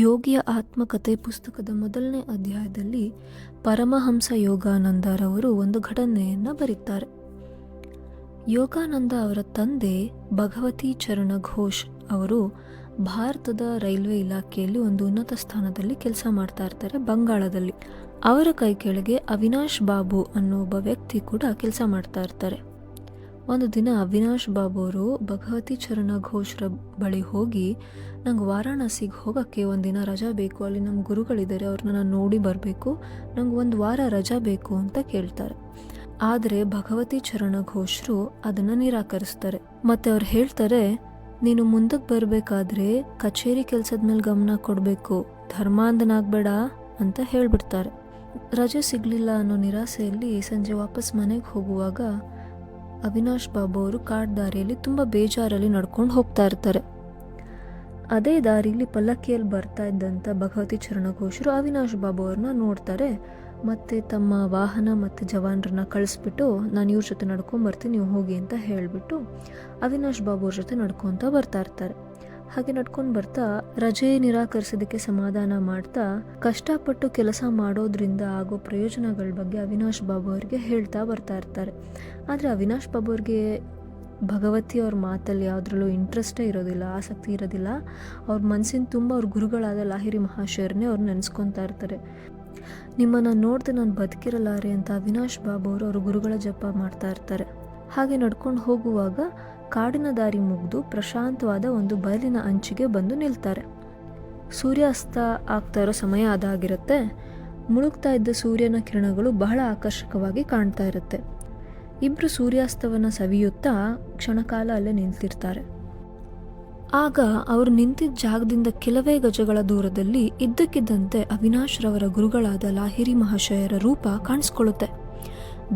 ಯೋಗಿಯ ಆತ್ಮಕಥೆ ಪುಸ್ತಕದ ಮೊದಲನೇ ಅಧ್ಯಾಯದಲ್ಲಿ ಪರಮಹಂಸ ಯೋಗಾನಂದರವರು ಒಂದು ಘಟನೆಯನ್ನು ಬರೀತಾರೆ. ಯೋಗಾನಂದ ಅವರ ತಂದೆ ಭಗವತಿ ಚರಣ ಘೋಷ್ ಅವರು ಭಾರತದ ರೈಲ್ವೆ ಇಲಾಖೆಯಲ್ಲಿ ಒಂದು ಉನ್ನತ ಸ್ಥಾನದಲ್ಲಿ ಕೆಲಸ ಮಾಡ್ತಾ ಇರ್ತಾರೆ ಬಂಗಾಳದಲ್ಲಿ. ಅವರ ಕೈ ಕೆಳಗೆ ಅವಿನಾಶ್ ಬಾಬು ಅನ್ನೋ ಒಬ್ಬ ವ್ಯಕ್ತಿ ಕೂಡ ಕೆಲಸ ಮಾಡ್ತಾ ಇರ್ತಾರೆ. ಒಂದು ದಿನ ಅವಿನಾಶ್ ಬಾಬು ಅವರು ಭಗವತಿ ಚರಣ ಘೋಷ್ರ ಬಳಿ ಹೋಗಿ, ನಂಗೆ ವಾರಾಣಸಿಗೆ ಹೋಗೋಕ್ಕೆ ಒಂದಿನ ರಜಾ ಬೇಕು, ಅಲ್ಲಿ ನಮ್ಮ ಗುರುಗಳಿದ್ದಾರೆ ಅವ್ರನ್ನ ನಾನು ನೋಡಿ ಬರಬೇಕು, ನಂಗೆ ಒಂದು ವಾರ ರಜಾ ಬೇಕು ಅಂತ ಕೇಳ್ತಾರೆ. ಆದರೆ ಭಗವತಿ ಚರಣ ಘೋಷರು ಅದನ್ನು ನಿರಾಕರಿಸ್ತಾರೆ. ಮತ್ತೆ ಅವ್ರು ಹೇಳ್ತಾರೆ, ನೀನು ಮುಂದಕ್ಕೆ ಬರಬೇಕಾದ್ರೆ ಕಚೇರಿ ಕೆಲಸದ ಮೇಲೆ ಗಮನ ಕೊಡಬೇಕು, ಧರ್ಮಾಂಧನಾಗಬೇಡ ಅಂತ ಹೇಳ್ಬಿಡ್ತಾರೆ. ರಜೆ ಸಿಗಲಿಲ್ಲ ಅನ್ನೋ ನಿರಾಸೆಯಲ್ಲಿ ಸಂಜೆ ವಾಪಸ್ ಮನೆಗೆ ಹೋಗುವಾಗ ಅವಿನಾಶ್ ಬಾಬು ಅವರು ಕಾಡ್ ದಾರಿಯಲ್ಲಿ ತುಂಬ ಬೇಜಾರಲ್ಲಿ ನಡ್ಕೊಂಡು ಹೋಗ್ತಾ ಇರ್ತಾರೆ. ಅದೇ ದಾರಿಲಿ ಪಲ್ಲಕ್ಕಿಯಲ್ಲಿ ಬರ್ತಾ ಇದ್ದಂಥ ಭಗವತಿ ಚರಣಘೋಷರು ಅವಿನಾಶ್ ಬಾಬು ಅವ್ರನ್ನ ನೋಡ್ತಾರೆ. ಮತ್ತು ತಮ್ಮ ವಾಹನ ಮತ್ತು ಜವಾನರನ್ನ ಕಳಿಸ್ಬಿಟ್ಟು, ನಾನು ಇವ್ರ ಜೊತೆ ನಡ್ಕೊಂಡು ಬರ್ತೀನಿ, ನೀವು ಹೋಗಿ ಅಂತ ಹೇಳಿಬಿಟ್ಟು ಅವಿನಾಶ್ ಬಾಬು ಅವ್ರ ಜೊತೆ ನಡ್ಕೊತ ಬರ್ತಾ ಇರ್ತಾರೆ. ಹಾಗೆ ನಡ್ಕೊಂಡು ಬರ್ತಾ ರಜೆ ನಿರಾಕರಿಸೋದಕ್ಕೆ ಸಮಾಧಾನ ಮಾಡ್ತಾ ಕಷ್ಟಪಟ್ಟು ಕೆಲಸ ಮಾಡೋದ್ರಿಂದ ಆಗೋ ಪ್ರಯೋಜನಗಳ ಬಗ್ಗೆ ಅವಿನಾಶ್ ಬಾಬು ಅವರಿಗೆ ಹೇಳ್ತಾ ಬರ್ತಾ ಇರ್ತಾರೆ. ಆದರೆ ಅವಿನಾಶ್ ಬಾಬು ಅವ್ರಿಗೆ ಭಗವತಿ ಅವ್ರ ಮಾತಲ್ಲಿ ಯಾವುದ್ರಲ್ಲೂ ಇಂಟ್ರೆಸ್ಟೇ ಇರೋದಿಲ್ಲ, ಆಸಕ್ತಿ ಇರೋದಿಲ್ಲ. ಅವ್ರ ಮನಸ್ಸಿನ ತುಂಬ ಅವ್ರ ಗುರುಗಳಾದ ಲಾಹಿರಿ ಮಹಾಶಯರನ್ನೇ ಅವ್ರು ನೆನೆಸ್ಕೊತಾ ಇರ್ತಾರೆ. ನಿಮ್ಮನ್ನು ನೋಡ್ದೆ ನಾನು ಬದುಕಿರಲಾರೆ ಅಂತ ಅವಿನಾಶ್ ಬಾಬು ಅವರು ಅವ್ರ ಗುರುಗಳ ಜಪ ಮಾಡ್ತಾ ಇರ್ತಾರೆ. ಹಾಗೆ ನಡ್ಕೊಂಡು ಹೋಗುವಾಗ ಕಾಡಿನ ದಾರಿ ಮುಗಿದು ಪ್ರಶಾಂತವಾದ ಒಂದು ಬಯಲಿನ ಅಂಚಿಗೆ ಬಂದು ನಿಲ್ತಾರೆ. ಸೂರ್ಯಾಸ್ತ ಆಗ್ತಾ ಇರೋ ಸಮಯ ಅದಾಗಿರುತ್ತೆ. ಮುಳುಗ್ತಾ ಇದ್ದ ಸೂರ್ಯನ ಕಿರಣಗಳು ಬಹಳ ಆಕರ್ಷಕವಾಗಿ ಕಾಣ್ತಾ ಇರುತ್ತೆ. ಇಬ್ಬರು ಸೂರ್ಯಾಸ್ತವನ್ನು ಸವಿಯುತ್ತಾ ಕ್ಷಣಕಾಲ ಅಲ್ಲೇ ನಿಂತಿರ್ತಾರೆ. ಆಗ ಅವರು ನಿಂತಿದ್ದ ಜಾಗದಿಂದ ಕೆಲವೇ ಗಜಗಳ ದೂರದಲ್ಲಿ ಇದ್ದಕ್ಕಿದ್ದಂತೆ ಅವಿನಾಶ್ರವರ ಗುರುಗಳಾದ ಲಾಹಿರಿ ಮಹಾಶಯರ ರೂಪ ಕಾಣಿಸ್ಕೊಳ್ಳುತ್ತೆ.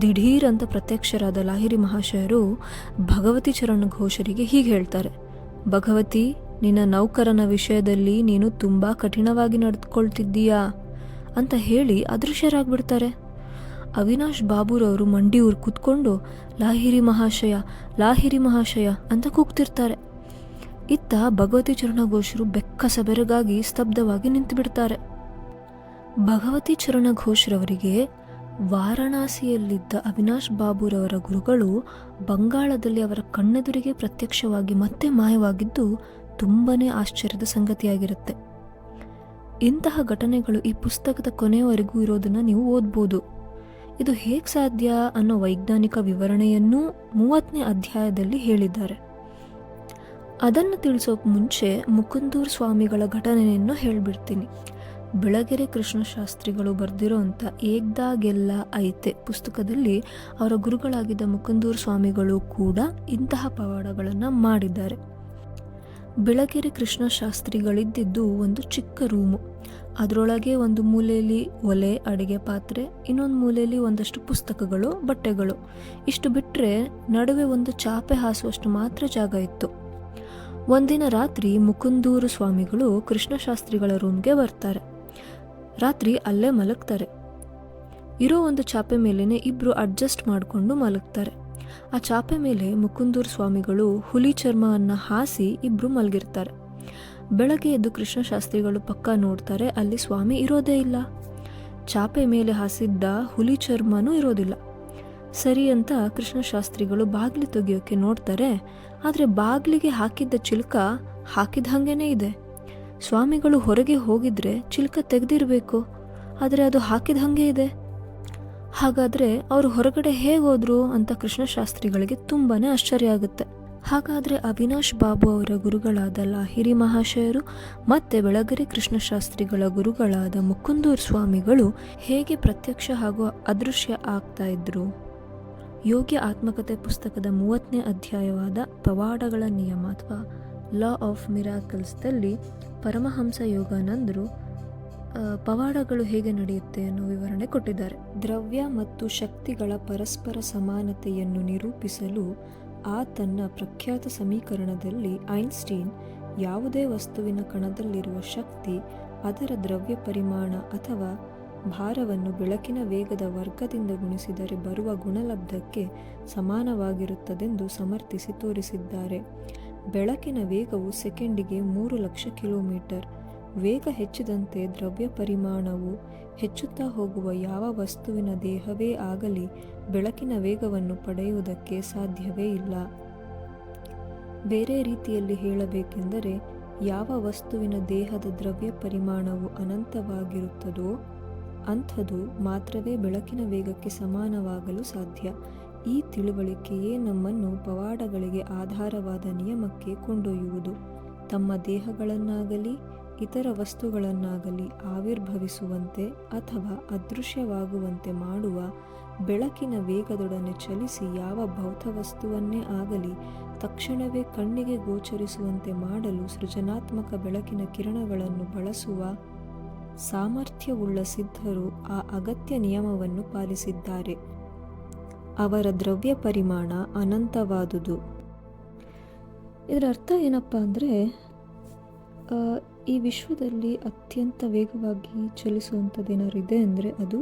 ದಿಢೀರ್ ಅಂತ ಪ್ರತ್ಯಕ್ಷರಾದ ಲಾಹಿರಿ ಮಹಾಶಯರು ಭಗವತಿ ಚರಣ ಘೋಷರಿಗೆ ಹೀಗೆ ಹೇಳ್ತಾರೆ. ಭಗವತಿ, ನಿನ್ನ ನೌಕರನ ವಿಷಯದಲ್ಲಿ ನೀನು ತುಂಬ ಕಠಿಣವಾಗಿ ನಡೆದುಕೊಳ್ತಿದ್ದೀಯಾ ಅಂತ ಹೇಳಿ ಅದೃಶ್ಯರಾಗ್ಬಿಡ್ತಾರೆ. ಅವಿನಾಶ್ ಬಾಬುರವರು ಮಂಡಿಯೂರು ಕೂತ್ಕೊಂಡು, ಲಾಹಿರಿ ಮಹಾಶಯ ಲಾಹಿರಿ ಮಹಾಶಯ ಅಂತ ಕೂಗ್ತಿರ್ತಾರೆ. ಇತ್ತ ಭಗವತಿ ಚರಣಘೋಷರು ಬೆಕ್ಕಸ ಬೆರಗಾಗಿ ಸ್ತಬ್ಧವಾಗಿ ನಿಂತು ಭಗವತಿ ಭಗವತಿ ಚರಣಘೋಷ್ರವರಿಗೆ ವಾರಣಾಸಿಯಲ್ಲಿದ್ದ ಅವಿನಾಶ್ ಬಾಬುರವರ ಗುರುಗಳು ಬಂಗಾಳದಲ್ಲಿ ಅವರ ಕಣ್ಣೆದುರಿಗೆ ಪ್ರತ್ಯಕ್ಷವಾಗಿ ಮತ್ತೆ ಮಾಯವಾಗಿದ್ದು ತುಂಬನೇ ಆಶ್ಚರ್ಯದ ಸಂಗತಿಯಾಗಿರುತ್ತೆ. ಇಂತಹ ಘಟನೆಗಳು ಈ ಪುಸ್ತಕದ ಕೊನೆಯವರೆಗೂ ಇರೋದನ್ನು ನೀವು ಓದ್ಬೋದು. ಇದು ಹೇಗೆ ಸಾಧ್ಯ ಅನ್ನೋ ವೈಜ್ಞಾನಿಕ ವಿವರಣೆಯನ್ನೂ ಮೂವತ್ತನೇ ಅಧ್ಯಾಯದಲ್ಲಿ ಹೇಳಿದ್ದಾರೆ. ಅದನ್ನು ತಿಳಿಸೋಕೆ ಮುಂಚೆ ಮುಕುಂದೂರ್ ಸ್ವಾಮಿಗಳ ಘಟನೆಯನ್ನು ಹೇಳ್ಬಿಡ್ತೀನಿ. ಬೆಳಗೆರೆ ಕೃಷ್ಣಶಾಸ್ತ್ರಿಗಳು ಬರೆದಿರೋಂಥ ಏಗ್ದಾಗೆಲ್ಲ ಐತೆ. ಪುಸ್ತಕದಲ್ಲಿ ಅವರ ಗುರುಗಳಾಗಿದ್ದ ಮುಕುಂದೂರು ಸ್ವಾಮಿಗಳು ಕೂಡ ಇಂತಹ ಪವಾಡಗಳನ್ನು ಮಾಡಿದ್ದಾರೆ. ಬೆಳಗೆರೆ ಕೃಷ್ಣಶಾಸ್ತ್ರಿಗಳಿದ್ದಿದ್ದು ಒಂದು ಚಿಕ್ಕ ರೂಮು. ಅದರೊಳಗೆ ಒಂದು ಮೂಲೆಯಲ್ಲಿ ಒಲೆ, ಅಡಿಗೆ ಪಾತ್ರೆ, ಇನ್ನೊಂದು ಮೂಲೆಯಲ್ಲಿ ಒಂದಷ್ಟು ಪುಸ್ತಕಗಳು, ಬಟ್ಟೆಗಳು. ಇಷ್ಟು ಬಿಟ್ಟರೆ ನಡುವೆ ಒಂದು ಚಾಪೆ ಹಾಸುವಷ್ಟು ಮಾತ್ರ ಜಾಗ ಇತ್ತು. ಒಂದಿನ ರಾತ್ರಿ ಮುಕುಂದೂರು ಸ್ವಾಮಿಗಳು ಕೃಷ್ಣಶಾಸ್ತ್ರಿಗಳ ರೂಮ್ಗೆ ಬರ್ತಾರೆ. ರಾತ್ರಿ ಅಲ್ಲೇ ಮಲಗ್ತಾರೆ. ಇರೋ ಒಂದು ಚಾಪೆ ಮೇಲೇ ಇಬ್ರು ಅಡ್ಜಸ್ಟ್ ಮಾಡಿಕೊಂಡು ಮಲಗ್ತಾರೆ. ಆ ಚಾಪೆ ಮೇಲೆ ಮುಕುಂದೂರ್ ಸ್ವಾಮಿಗಳು ಹುಲಿ ಚರ್ಮವನ್ನು ಹಾಸಿ ಇಬ್ರು ಮಲಗಿರ್ತಾರೆ. ಬೆಳಗ್ಗೆ ಎದ್ದು ಕೃಷ್ಣಶಾಸ್ತ್ರಿಗಳು ಪಕ್ಕ ನೋಡ್ತಾರೆ, ಅಲ್ಲಿ ಸ್ವಾಮಿ ಇರೋದೇ ಇಲ್ಲ. ಚಾಪೆ ಮೇಲೆ ಹಾಸಿದ್ದ ಹುಲಿ ಚರ್ಮನೂ ಇರೋದಿಲ್ಲ. ಸರಿ ಅಂತ ಕೃಷ್ಣಶಾಸ್ತ್ರಿಗಳು ಬಾಗಿಲು ತೆಗಿಯೋಕೆ ನೋಡ್ತಾರೆ, ಆದರೆ ಬಾಗಿಲಿಗೆ ಹಾಕಿದ್ದ ಚಿಲ್ಕ ಹಾಕಿದ ಹಾಗೇನೇ ಇದೆ. ಸ್ವಾಮಿಗಳು ಹೊರಗೆ ಹೋಗಿದ್ರೆ ಚಿಲ್ಕ ತೆಗೆದಿರಬೇಕು, ಆದರೆ ಅದು ಹಾಕಿದ ಹಾಗೆ ಇದೆ. ಹಾಗಾದರೆ ಅವರು ಹೊರಗಡೆ ಹೇಗೋದ್ರು ಅಂತ ಕೃಷ್ಣಶಾಸ್ತ್ರಿಗಳಿಗೆ ತುಂಬಾನೇ ಆಶ್ಚರ್ಯ ಆಗುತ್ತೆ. ಹಾಗಾದರೆ ಅವಿನಾಶ್ ಬಾಬು ಅವರ ಗುರುಗಳಾದ ಲಾಹಿರಿ ಮಹಾಶಯರು ಮತ್ತೆ ಬೆಳಗರಿ ಕೃಷ್ಣಶಾಸ್ತ್ರಿಗಳ ಗುರುಗಳಾದ ಮುಕುಂದೂರ್ ಸ್ವಾಮಿಗಳು ಹೇಗೆ ಪ್ರತ್ಯಕ್ಷ ಹಾಗೂ ಅದೃಶ್ಯ ಆಗ್ತಾ ಇದ್ರು? ಯೋಗ್ಯ ಆತ್ಮಕಥೆ ಪುಸ್ತಕದ ಮೂವತ್ತನೇ ಅಧ್ಯಾಯವಾದ ಪವಾಡಗಳ ನಿಯಮ ಅಥವಾ ಲಾ ಆಫ್ ಮಿರಾಕಲ್ಸ್ದಲ್ಲಿ ಪರಮಹಂಸ ಯೋಗಾನಂದರು ಪವಾಡಗಳು ಹೇಗೆ ನಡೆಯುತ್ತೆ ಅನ್ನೋ ವಿವರಣೆ ಕೊಟ್ಟಿದ್ದಾರೆ. ದ್ರವ್ಯ ಮತ್ತು ಶಕ್ತಿಗಳ ಪರಸ್ಪರ ಸಮಾನತೆಯನ್ನು ನಿರೂಪಿಸಲು ಆ ತನ್ನ ಪ್ರಖ್ಯಾತ ಸಮೀಕರಣದಲ್ಲಿ ಐನ್ಸ್ಟೀನ್ ಯಾವುದೇ ವಸ್ತುವಿನ ಕಣದಲ್ಲಿರುವ ಶಕ್ತಿ, ಅದರ ದ್ರವ್ಯ ಪರಿಮಾಣ ಅಥವಾ ಭಾರವನ್ನು ಬೆಳಕಿನ ವೇಗದ ವರ್ಗದಿಂದ ಗುಣಿಸಿದರೆ ಬರುವ ಗುಣಲಬ್ಧಕ್ಕೆ ಸಮಾನವಾಗಿರುತ್ತದೆಂದು ಸಮರ್ಥಿಸಿ ತೋರಿಸಿದ್ದಾರೆ. ಬೆಳಕಿನ ವೇಗವು ಸೆಕೆಂಡಿಗೆ ಮೂರು ಲಕ್ಷ ಕಿಲೋಮೀಟರ್. ವೇಗ ಹೆಚ್ಚಿದಂತೆ ದ್ರವ್ಯ ಪರಿಮಾಣವು ಹೆಚ್ಚುತ್ತಾ ಹೋಗುವ ಯಾವ ವಸ್ತುವಿನ ದೇಹವೇ ಆಗಲಿ ಬೆಳಕಿನ ವೇಗವನ್ನು ಪಡೆಯುವುದಕ್ಕೆ ಸಾಧ್ಯವೇ ಇಲ್ಲ. ಬೇರೆ ರೀತಿಯಲ್ಲಿ ಹೇಳಬೇಕೆಂದರೆ, ಯಾವ ವಸ್ತುವಿನ ದೇಹದ ದ್ರವ್ಯ ಪರಿಮಾಣವು ಅನಂತವಾಗಿರುತ್ತದೋ ಅಂಥದು ಮಾತ್ರವೇ ಬೆಳಕಿನ ವೇಗಕ್ಕೆ ಸಮಾನವಾಗಲು ಸಾಧ್ಯ. ಈ ತಿಳುವಳಿಕೆಯೇ ನಮ್ಮನ್ನು ಪವಾಡಗಳಿಗೆ ಆಧಾರವಾದ ನಿಯಮಕ್ಕೆ ಕೊಂಡೊಯ್ಯುವುದು. ತಮ್ಮ ದೇಹಗಳನ್ನಾಗಲಿ, ಇತರ ವಸ್ತುಗಳನ್ನಾಗಲಿ ಆವಿರ್ಭವಿಸುವಂತೆ ಅಥವಾ ಅದೃಶ್ಯವಾಗುವಂತೆ ಮಾಡುವ ಬೆಳಕಿನ ವೇಗದೊಡನೆ ಚಲಿಸಿ ಯಾವ ಭೌತ ವಸ್ತುವನ್ನೇ ಆಗಲಿ ತಕ್ಷಣವೇ ಕಣ್ಣಿಗೆ ಗೋಚರಿಸುವಂತೆ ಮಾಡಲು ಸೃಜನಾತ್ಮಕ ಬೆಳಕಿನ ಕಿರಣಗಳನ್ನು ಬಳಸುವ ಸಾಮರ್ಥ್ಯವುಳ್ಳ ಸಿದ್ಧರು ಆ ಅಗತ್ಯ ನಿಯಮವನ್ನು ಪಾಲಿಸಿದ್ದಾರೆ. ಅವರ ದ್ರವ್ಯ ಪರಿಮಾಣ ಅನಂತವಾದುದು. ಇದರ ಅರ್ಥ ಏನಪ್ಪ ಅಂದರೆ ಈ ವಿಶ್ವದಲ್ಲಿ ಅತ್ಯಂತ ವೇಗವಾಗಿ ಚಲಿಸುವಂಥದ್ದು ಏನಾದ್ರು ಇದೆ ಅಂದರೆ ಅದು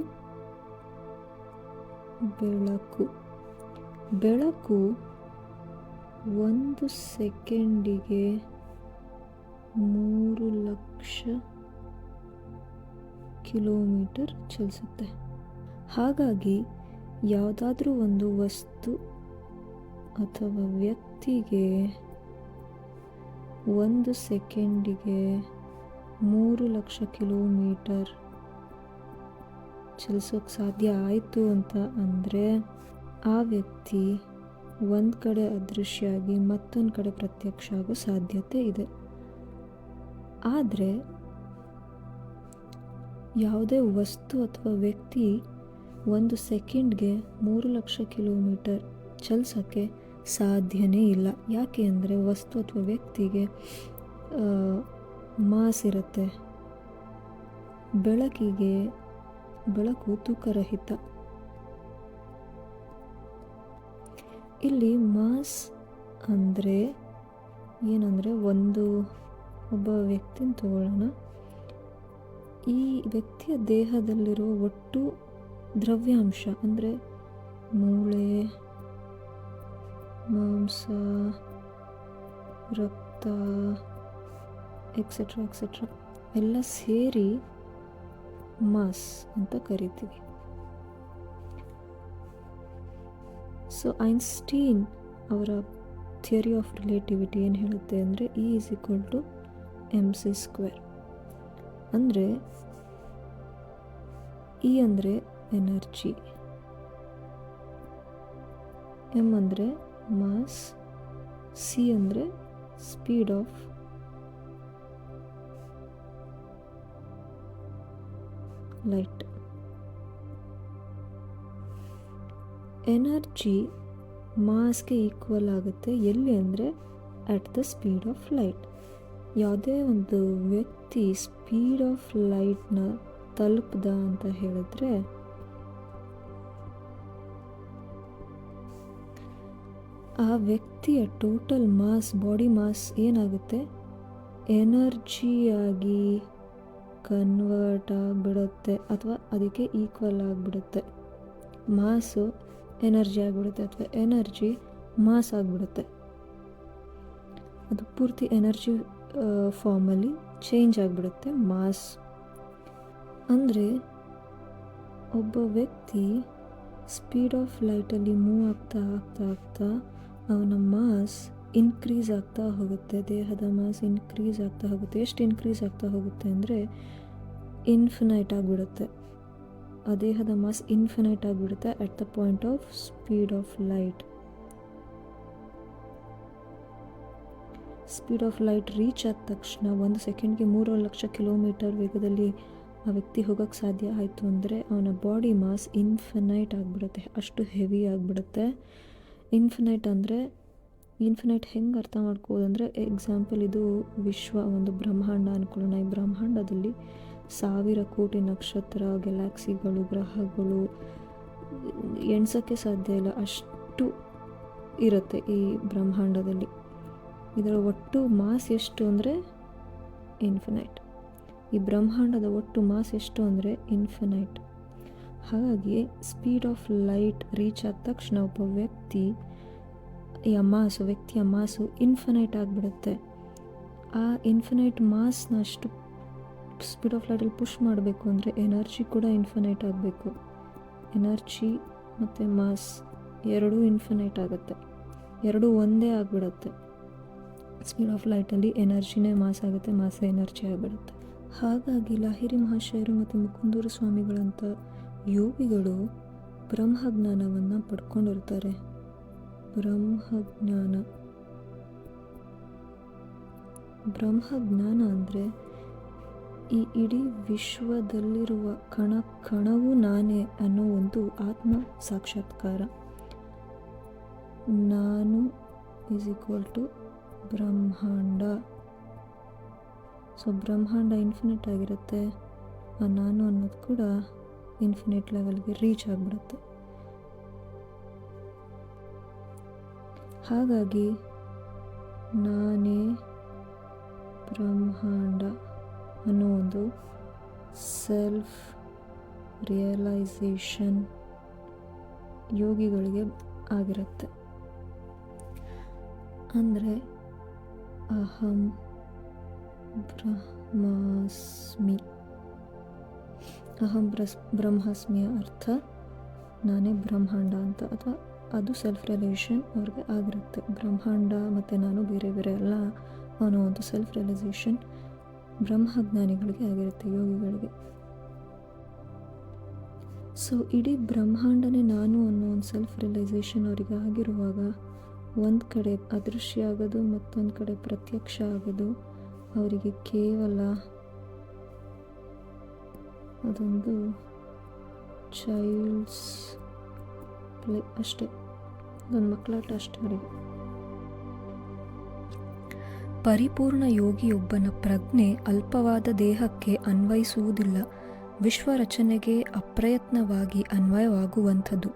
ಬೆಳಕು. ಬೆಳಕು ಒಂದು ಸೆಕೆಂಡಿಗೆ ಮೂರು ಲಕ್ಷ ಕಿಲೋಮೀಟರ್ ಚಲಿಸುತ್ತೆ. ಹಾಗಾಗಿ ಯಾವುದಾದ್ರೂ ಒಂದು ವಸ್ತು ಅಥವಾ ವ್ಯಕ್ತಿಗೆ ಒಂದು ಸೆಕೆಂಡಿಗೆ ಮೂರು ಲಕ್ಷ ಕಿಲೋಮೀಟರ್ ಚಲಿಸೋಕೆ ಸಾಧ್ಯ ಆಯಿತು ಅಂತ ಅಂದರೆ ಆ ವ್ಯಕ್ತಿ ಒಂದು ಕಡೆ ಅದೃಶ್ಯ ಆಗಿ ಮತ್ತೊಂದು ಕಡೆ ಪ್ರತ್ಯಕ್ಷ ಆಗೋ ಸಾಧ್ಯತೆ ಇದೆ. ಆದರೆ ಯಾವುದೇ ವಸ್ತು ಅಥವಾ ವ್ಯಕ್ತಿ ಒಂದು ಸೆಕೆಂಡ್ಗೆ ಮೂರು ಲಕ್ಷ ಕಿಲೋಮೀಟರ್ ಚಲಿಸೋಕ್ಕೆ ಸಾಧ್ಯನೇ ಇಲ್ಲ. ಯಾಕೆ ಅಂದರೆ ವಸ್ತು ಅಥವಾ ವ್ಯಕ್ತಿಗೆ ಮಾಸ್ ಇರುತ್ತೆ. ಬೆಳಕಿಗೆ ಬೆಳಕು ತೂಕರಹಿತ. ಇಲ್ಲಿ ಮಾಸ್ ಅಂದರೆ ಏನಂದರೆ ಒಂದು ಒಬ್ಬ ವ್ಯಕ್ತಿನ ತಗೊಳ್ಳೋಣ. ಈ ವ್ಯಕ್ತಿಯ ದೇಹದಲ್ಲಿರೋ ಒಟ್ಟು ದ್ರವ್ಯಾಂಶ ಅಂದರೆ ಮೂಳೆ, ಮಾಂಸ, ರಕ್ತ ಎಕ್ಸೆಟ್ರಾ ಎಕ್ಸೆಟ್ರಾ ಎಲ್ಲ ಸೇರಿ ಮಾಸ್ ಅಂತ ಕರಿತೀವಿ. ಸೊ ಐನ್ಸ್ಟೀನ್ ಅವರ ಥಿಯರಿ ಆಫ್ ರಿಲೇಟಿವಿಟಿ ಏನು ಹೇಳುತ್ತೆ ಅಂದರೆ E is equal to M C square ಅಂದರೆ ಇ ಅಂದರೆ ಎನರ್ಜಿ. ಎಂ ಅಂದರೆ ಮಾಸ್, ಸಿ ಅಂದರೆ ಸ್ಪೀಡ್ ಆಫ್. ಲೈಟ್. ಎನರ್ಜಿ ಮಾಸ್ಗೆ ಈಕ್ವಲ್ ಆಗುತ್ತೆ ಎಲ್ಲಿ ಅಂದರೆ at the speed of light. ಯಾವುದೇ ಒಂದು ವ್ಯಕ್ತಿ ಸ್ಪೀಡ್ ಆಫ್ ಲೈಟ್ನ ತಲುಪ್ದ ಅಂತ ಹೇಳಿದ್ರೆ ಆ ವ್ಯಕ್ತಿಯ ಟೋಟಲ್ ಮಾಸ್ ಬಾಡಿ ಮಾಸ್ ಏನಾಗುತ್ತೆ? ಎನರ್ಜಿಯಾಗಿ ಕನ್ವರ್ಟ್ ಆಗಿಬಿಡುತ್ತೆ ಅಥವಾ ಅದಕ್ಕೆ ಈಕ್ವಲ್ ಆಗಿಬಿಡುತ್ತೆ. ಮಾಸು ಎನರ್ಜಿ ಆಗಿಬಿಡುತ್ತೆ ಅಥವಾ ಎನರ್ಜಿ ಮಾಸ್ ಆಗಿಬಿಡುತ್ತೆ. ಅದು ಪೂರ್ತಿ ಎನರ್ಜಿ ಫಾರ್ಮಲ್ಲಿ ಚೇಂಜ್ ಆಗಿಬಿಡುತ್ತೆ ಮಾಸ್ ಅಂದರೆ ಒಬ್ಬ ವ್ಯಕ್ತಿ ಸ್ಪೀಡ್ ಆಫ್ ಲೈಟಲ್ಲಿ ಮೂವ್ ಆಗ್ತಾ ಆಗ್ತಾ ಆಗ್ತಾ ಅವನ ಮಾಸ್ ಇನ್ಕ್ರೀಸ್ ಆಗ್ತಾ ಹೋಗುತ್ತೆ, ದೇಹದ ಮಾಸ್ ಇನ್ಕ್ರೀಸ್ ಆಗ್ತಾ ಹೋಗುತ್ತೆ. ಎಷ್ಟು ಇನ್ಕ್ರೀಸ್ ಆಗ್ತಾ ಹೋಗುತ್ತೆ ಅಂದರೆ ಇನ್ಫಿನೈಟ್ ಆಗಿಬಿಡುತ್ತೆ. ಆ ದೇಹದ ಮಾಸ್ ಇನ್ಫಿನೈಟ್ ಆಗಿಬಿಡುತ್ತೆ at the point of speed of light speed of light reach ಆದ ತಕ್ಷಣ ಒಂದು ಸೆಕೆಂಡ್ಗೆ ಮೂರು ಲಕ್ಷ ಕಿಲೋಮೀಟರ್ ವೇಗದಲ್ಲಿ ಆ ವ್ಯಕ್ತಿ ಹೋಗೋಕ್ಕೆ ಸಾಧ್ಯ ಆಯಿತು ಅಂದರೆ ಅವನ ಬಾಡಿ ಮಾಸ್ ಇನ್ಫಿನೈಟ್ ಆಗಿಬಿಡುತ್ತೆ. ಅಷ್ಟು ಹೆವಿ ಆಗಿಬಿಡುತ್ತೆ. ಇನ್ಫಿನೈಟ್ ಅಂದರೆ ಇನ್ಫಿನೈಟ್ ಹೆಂಗೆ ಅರ್ಥ ಅಂದರೆ ಎಕ್ಸಾಂಪಲ್ ಇದು ವಿಶ್ವ ಒಂದು ಬ್ರಹ್ಮಾಂಡ ಅಂದ್ಕೊಳ್ಳೋಣ ಈ ಬ್ರಹ್ಮಾಂಡದಲ್ಲಿ ಸಾವಿರ ಕೋಟಿ ನಕ್ಷತ್ರ ಗೆಲಾಕ್ಸಿಗಳು ಗ್ರಹಗಳು, ಎಣ್ಸೋಕ್ಕೆ ಸಾಧ್ಯ ಇಲ್ಲ. ಅಷ್ಟು ಇರುತ್ತೆ ಈ ಬ್ರಹ್ಮಾಂಡದಲ್ಲಿ. ಇದರ ಒಟ್ಟು ಮಾಸ್ ಎಷ್ಟು ಅಂದರೆ ಇನ್ಫಿನೈಟ್ ಈ ಬ್ರಹ್ಮಾಂಡದ ಒಟ್ಟು ಮಾಸ್ ಎಷ್ಟು ಅಂದರೆ ಇನ್ಫಿನೈಟ್ ಹಾಗಾಗಿ ಸ್ಪೀಡ್ ಆಫ್ ಲೈಟ್ ರೀಚ್ ಆದ ತಕ್ಷಣ ಒಬ್ಬ ವ್ಯಕ್ತಿ, ಈ ಮಾಸು ವ್ಯಕ್ತಿಯ ಮಾಸು ಇನ್ಫಿನೈಟ್ ಆಗಿಬಿಡುತ್ತೆ. ಆ ಇನ್ಫಿನೈಟ್ ಮಾಸ್ನ ಅಷ್ಟು ಸ್ಪೀಡ್ ಆಫ್ ಲೈಟಲ್ಲಿ ಪುಷ್ ಮಾಡಬೇಕು ಅಂದರೆ ಎನರ್ಜಿ ಕೂಡ ಇನ್ಫಿನೈಟ್ ಆಗಬೇಕು. ಎನರ್ಜಿ ಮತ್ತು ಮಾಸ್ ಎರಡೂ ಇನ್ಫಿನೈಟ್ ಆಗುತ್ತೆ. ಎರಡೂ ಒಂದೇ ಆಗಿಬಿಡುತ್ತೆ. ಸ್ಪೀಡ್ ಆಫ್ ಲೈಟಲ್ಲಿ ಎನರ್ಜಿನೇ ಮಾಸ್ ಆಗುತ್ತೆ ಮಾಸೇ ಎನರ್ಜಿ ಆಗಿಬಿಡುತ್ತೆ. ಹಾಗಾಗಿ ಲಾಹಿರಿ ಮಹಾಶಯರು ಮತ್ತು ಮುಕುಂದೂರು ಸ್ವಾಮಿಗಳಂಥ ಯೋಗಿಗಳು ಬ್ರಹ್ಮಜ್ಞಾನವನ್ನು ಪಡ್ಕೊಂಡಿರ್ತಾರೆ. ಬ್ರಹ್ಮಜ್ಞಾನ. ಬ್ರಹ್ಮಜ್ಞಾನ ಅಂದರೆ ಈ ಇಡೀ ವಿಶ್ವದಲ್ಲಿರುವ ಕಣ ಕಣವು ನಾನೇ ಅನ್ನೋ ಒಂದು ಆತ್ಮ ಸಾಕ್ಷಾತ್ಕಾರ. ನಾನು ಈಸ್ ಈಕ್ವಲ್ ಟು ಬ್ರಹ್ಮಾಂಡ. ಸೊ ಬ್ರಹ್ಮಾಂಡ ಇನ್ಫಿನಿಟ್ ಆಗಿರುತ್ತೆ. ನಾನು ಅನ್ನೋದು ಕೂಡ ಇನ್ಫಿನಿಟ್ ಲೆವೆಲ್ಗೆ ರೀಚ್ ಆಗಿಬಿಡುತ್ತೆ. ಹಾಗಾಗಿ ನಾನೇ ಬ್ರಹ್ಮಾಂಡ ಅನ್ನೋದು ಸೆಲ್ಫ್ ರಿಯಲೈಸೇಷನ್ ಯೋಗಿಗಳಿಗೆ ಆಗಿರುತ್ತೆ. ಅಂದರೆ ಅಹಂ ಬ್ರಹ್ಮಾಸ್ಮಿ. ಅಹಂ ಬ್ರಸ್, ಬ್ರಹ್ಮಾಸ್ಮಿಯ ಅರ್ಥ ನಾನೇ ಬ್ರಹ್ಮಾಂಡ ಅಂತ, ಅಥವಾ ಅದು ಸೆಲ್ಫ್ ರಿಯಲೈಸೇಷನ್ ಅವ್ರಿಗೆ ಆಗಿರುತ್ತೆ. ಬ್ರಹ್ಮಾಂಡ ಮತ್ತು ನಾನು ಬೇರೆ ಬೇರೆ ಅಲ್ಲ ಅನ್ನೋ ಒಂದು ಸೆಲ್ಫ್ ರಿಯಲೈಸೇಷನ್ ಬ್ರಹ್ಮಜ್ಞಾನಿಗಳಿಗೆ ಆಗಿರುತ್ತೆ, ಯೋಗಿಗಳಿಗೆ. ಸೊ ಇಡೀ ಬ್ರಹ್ಮಾಂಡನೇ ನಾನು ಅನ್ನೋ ಒಂದು ಸೆಲ್ಫ್ ರಿಯಲೈಸೇಷನ್ ಅವರಿಗೆ ಆಗಿರುವಾಗ ಒಂದು ಕಡೆ ಅದೃಶ್ಯ ಆಗೋದು, ಮತ್ತೊಂದು ಕಡೆ ಪ್ರತ್ಯಕ್ಷ ಆಗೋದು, ಅವರಿಗೆ ಕೇವಲ ಅದೊಂದು ಚೈಲ್ಡ್ಸ್ ಪ್ಲೇ ಅಷ್ಟೇ. ಅದೊಂದು ಮಕ್ಕಳಾಟ ಅಷ್ಟೇ ಅವರಿಗೆ. ಪರಿಪೂರ್ಣ ಯೋಗಿಯೊಬ್ಬನ ಪ್ರಜ್ಞೆ ಅಲ್ಪವಾದ ದೇಹಕ್ಕೆ ಅನ್ವಯಿಸುವುದಿಲ್ಲ. ವಿಶ್ವ ರಚನೆಗೆ ಅಪ್ರಯತ್ನವಾಗಿ ಅನ್ವಯವಾಗುವಂಥದ್ದು.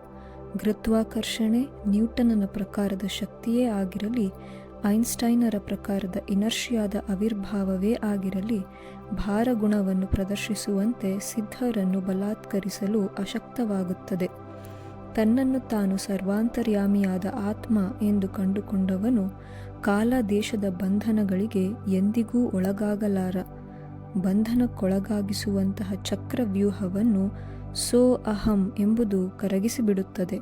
ಗುರುತ್ವಾಕರ್ಷಣೆ ನ್ಯೂಟನನ ಪ್ರಕಾರದ ಶಕ್ತಿಯೇ ಆಗಿರಲಿ, ಐನ್ಸ್ಟೈನರ ಪ್ರಕಾರದ ಇನರ್ಷಿಯಾದ ಆವಿರ್ಭಾವವೇ ಆಗಿರಲಿ ಭಾರಗುಣವನ್ನು ಪ್ರದರ್ಶಿಸುವಂತೆ ಸಿದ್ಧರನ್ನು ಬಲಾತ್ಕರಿಸಲು ಅಶಕ್ತವಾಗುತ್ತದೆ. ತನ್ನನ್ನು ತಾನು ಸರ್ವಾಂತರ್ಯಾಮಿಯಾದ ಆತ್ಮ ಎಂದು ಕಂಡುಕೊಂಡವನು ಕಾಲ ದೇಶದ ಬಂಧನಗಳಿಗೆ ಎಂದಿಗೂ ಒಳಗಾಗಲಾರ. ಬಂಧನಕ್ಕೊಳಗಾಗಿಸುವಂತಹ ಚಕ್ರವ್ಯೂಹವನ್ನು ಸೋ ಅಹಂ ಎಂಬುದು ಕರಗಿಸಿಬಿಡುತ್ತದೆ.